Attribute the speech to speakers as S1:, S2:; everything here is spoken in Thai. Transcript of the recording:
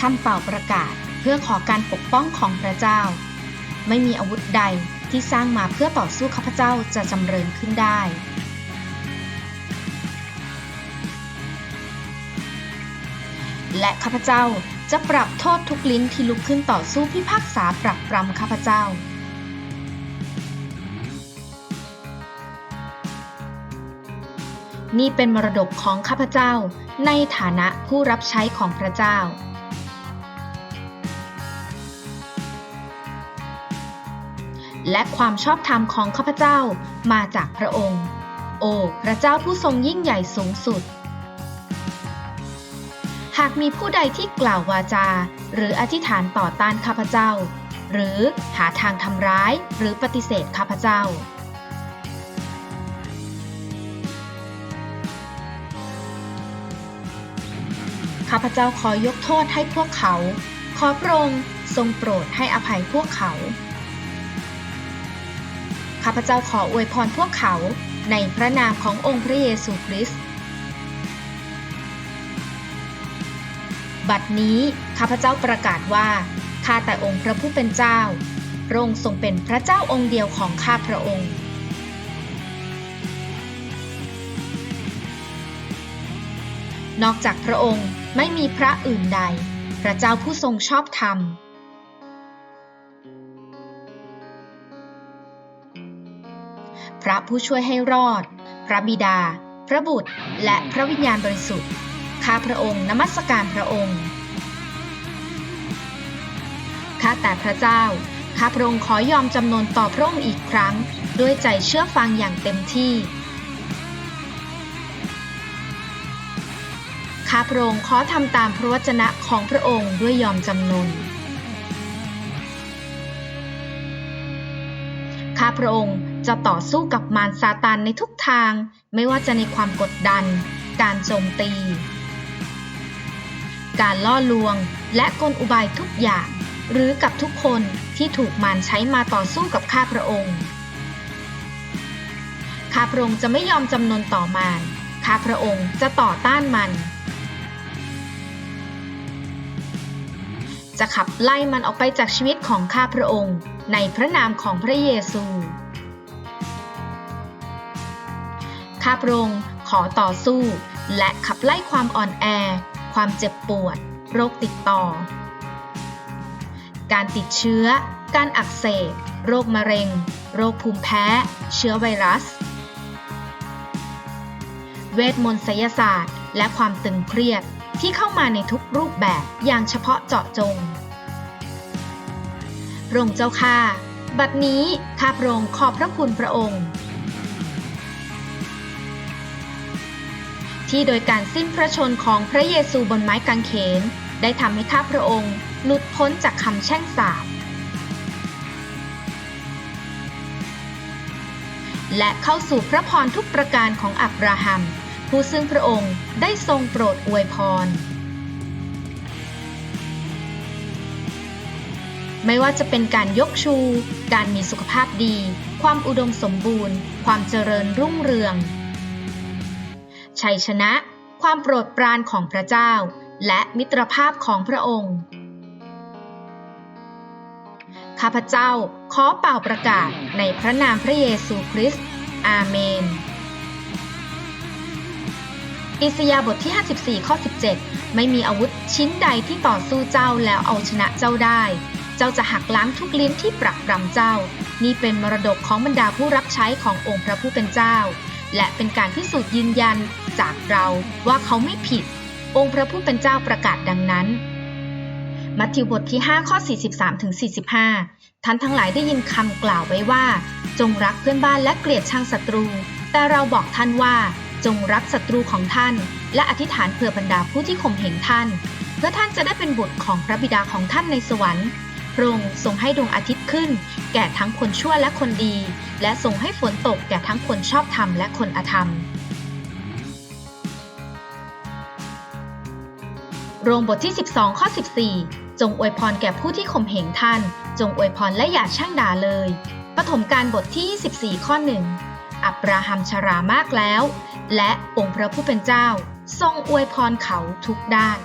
S1: คำเป่าประกาศเพื่อขอการปกป้องของพระเจ้า ไม่มีอาวุธใดที่สร้างมาเพื่อต่อสู้ข้าพเจ้าจะจำเริญขึ้นได้ และข้าพเจ้าจะปรับโทษทุกลิ้นที่ลุกขึ้นต่อสู้พิพากษาปรับปรำข้าพเจ้านี่เป็นมรดกของข้าพเจ้าในฐานะผู้รับใช้ของพระเจ้า และความชอบธรรมของข้าพเจ้ามาจากพระองค์ โอ้พระเจ้าผู้ทรงยิ่งใหญ่สูงสุด หากมีผู้ใดที่กล่าววาจา หรืออธิษฐานต่อต้านข้าพเจ้า หรือหาทางทำร้ายหรือปฏิเสธข้าพเจ้าข้าพเจ้าขอยกโทษให้พวกเขา ขอพระองค์ทรงโปรดให้อภัยพวกเขา ข้าพเจ้าขออวยพรพวกเขาในพระนามขององค์พระเยซูคริสต์ บัดนี้ข้าพเจ้าประกาศว่าข้าแต่องค์พระผู้เป็นเจ้าพระองค์ทรงเป็นพระเจ้าองค์เดียวของข้าพระองค์ นอกจากพระองค์ไม่มีพระอื่นใด พระเจ้าผู้ทรงชอบธรรม พระผู้ช่วยให้รอด พระบิดา พระบุตร และพระวิญญาณบริสุทธิ์ ข้าพระองค์นมัสการพระองค์ ข้าแต่พระเจ้า ข้าพระองค์ขอยอมจำนนต่อพระองค์อีกครั้ง ด้วยใจเชื่อฟังอย่างเต็มที่ ข้าพระองค์ขอทำตามพระวจนะของพระองค์ด้วยยอมจำนนาพระองค์จะต่อสู้กับมารซาตานในทุกทาง ไม่ว่าจะในความกดดัน การโจมตี การล่อลวง และกลอุบายทุกอย่าง หรือกับทุกคนที่ถูกมารใช้มาต่อสู้กับข้าพระองค์ ข้าพระองค์จะไม่ยอมจำนนต่อมาร ข้าพระองค์จะต่อต้านมัน จะขับไล่มันออกไปจากชีวิตของข้าพระองค์ ในพระนามของพระเยซู ข้าพระองค์ขอต่อสู้และขับไล่ความอ่อนแอ ความเจ็บปวด โรคติดต่อ การติดเชื้อ การอักเสบ โรคมะเร็ง โรคภูมิแพ้ เชื้อไวรัส เวทมนต์ไสยศาสตร์ และความตึงเครียดที่เข้ามาในทุกรูปแบบอย่างเฉพาะเจาะจง พระองค์เจ้าข้าบัดนี้ข้าพระองค์ขอบพระคุณพระองค์ ที่โดยการสิ้นพระชนของพระเยซูบนไม้กางเขน ได้ทำให้ข้าพระองค์หลุดพ้นจากคำแช่งสาปและเข้าสู่พระพรทุกประการของอับราฮัม ผู้ซึ่งพระองค์ได้ทรงโปรดอวยพร ไม่ว่าจะเป็นการยกชู การมีสุขภาพดี ความอุดมสมบูรณ์ ความเจริญรุ่งเรือง ชัยชนะ ความโปรดปรานของพระเจ้า และมิตรภาพของพระองค์ ข้าพเจ้าขอเป่าประกาศในพระนามพระเยซูคริสต์ อาเมน อิสยาบทที่ 54 ข้อ 17 ไม่มีอาวุธชิ้นใดที่ต่อสู้เจ้าแล้วเอาชนะเจ้าได้ เจ้าจะหักล้างทุกลิ้นที่ปรักปรำเจ้า นี่เป็นมรดกของบรรดาผู้รับใช้ขององค์พระผู้เป็นเจ้า และเป็นการพิสูจน์ยืนยันจากเราว่าเขาไม่ผิด องค์พระผู้เป็นเจ้าประกาศดังนั้นมัทธิวบทที่ 5 ข้อ 43ถึง45 ท่านทั้งหลายได้ยินคำกล่าวไว้ว่า จงรักเพื่อนบ้านและเกลียดชังศัตรู แต่เราบอกท่านว่า จงรักศัตรูของท่าน และอธิษฐานเผื่อบรรดาผู้ที่ข่มเหงท่าน เพื่อท่านจะได้เป็นบุตรของพระบิดาของท่านในสวรรค์ พระองค์ทรงให้ดวงอาทิตย์ขึ้น แก่ทั้งคนชั่วและคนดี และทรงให้ฝนตกแก่ทั้งคนชอบธรรมและคนอธรรม โรงบทที่ 12 ข้อ 14 จงอวยพรแก่ผู้ที่ข่มเหงท่าน จงอวยพรและอย่าช่างด่าเลยปฐมกาลบทที่ 24 ข้อ 1 อับราฮัมชรามากแล้ว และองค์พระผู้เป็นเจ้า ทรงอวยพรเขาทุกด้าน